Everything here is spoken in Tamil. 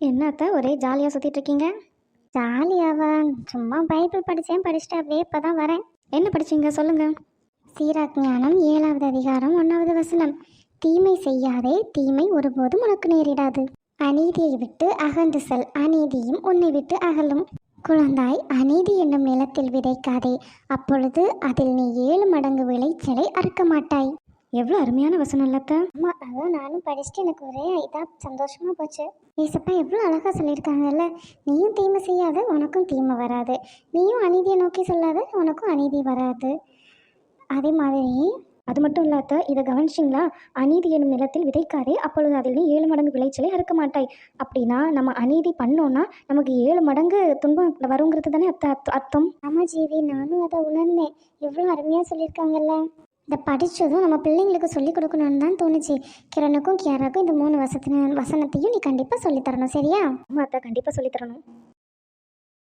என்னத்த ஒரே ஜாலியாக சுற்றிட்டு இருக்கீங்க ஜாலியாவா சும்மா பைபிள் படித்தேன் படிச்சுட்டு அப்படியே இப்போ தான் வரேன். என்ன படிச்சீங்க சொல்லுங்க. சீராக் ஞானம் ஏழாவது அதிகாரம் ஒன்றாவது வசனம். தீமை செய்யாதே தீமை ஒருபோதும் உனக்கு நேரிடாது. அநீதியை விட்டு அகன்று செல் அநீதியும் உன்னை விட்டு அகலும். குழந்தாய் அநீதி என்னும் நிலத்தில் விதைக்காதே அப்பொழுது அதில் நீ ஏழு மடங்கு விளைச்சலை அறுக்க மாட்டாய். எவ்வளோ அருமையான வசனம் இல்லத்த ஆமாம் அதான் நானும் படிச்சுட்டு எனக்கு ஒரே இதாக சந்தோஷமாக போச்சு. ஏசப்பா எவ்வளோ அழகாக சொல்லியிருக்காங்கல்ல. நீயும் தீமை செய்யாத உனக்கும் தீமை வராது. நீயும் அநீதியை நோக்கி சொல்லாத உனக்கும் அநீதி வராது. அதே மாதிரி அது மட்டும் இல்லாத இதை கவனிச்சிங்களா? அநீதி எனும் நிலத்தில் விதைக்காதே அப்பொழுது அதில் நீ ஏழு மடங்கு விளைச்சலை அறுக்க மாட்டாய். அப்படின்னா நம்ம அநீதி பண்ணோன்னா நமக்கு ஏழு மடங்கு துன்பம் வருங்கிறது தானே அர்த்த- அர்த்தம்? ஆமாம் ஜீவி நானும் அதை உணர்ந்தேன். எவ்வளோ அருமையாக சொல்லியிருக்காங்கல்ல. இதை படித்ததும் நம்ம பிள்ளைங்களுக்கு சொல்லிக் கொடுக்கணும்னு தான் தோணுச்சு. கிரணுக்கும் கியாராக்கும் இந்த மூணு வசத்தின வசனத்தையும் நீ கண்டிப்பாக சொல்லித்தரணும் சரியா? ஆமா அத்தை கண்டிப்பாக சொல்லித்தரணும்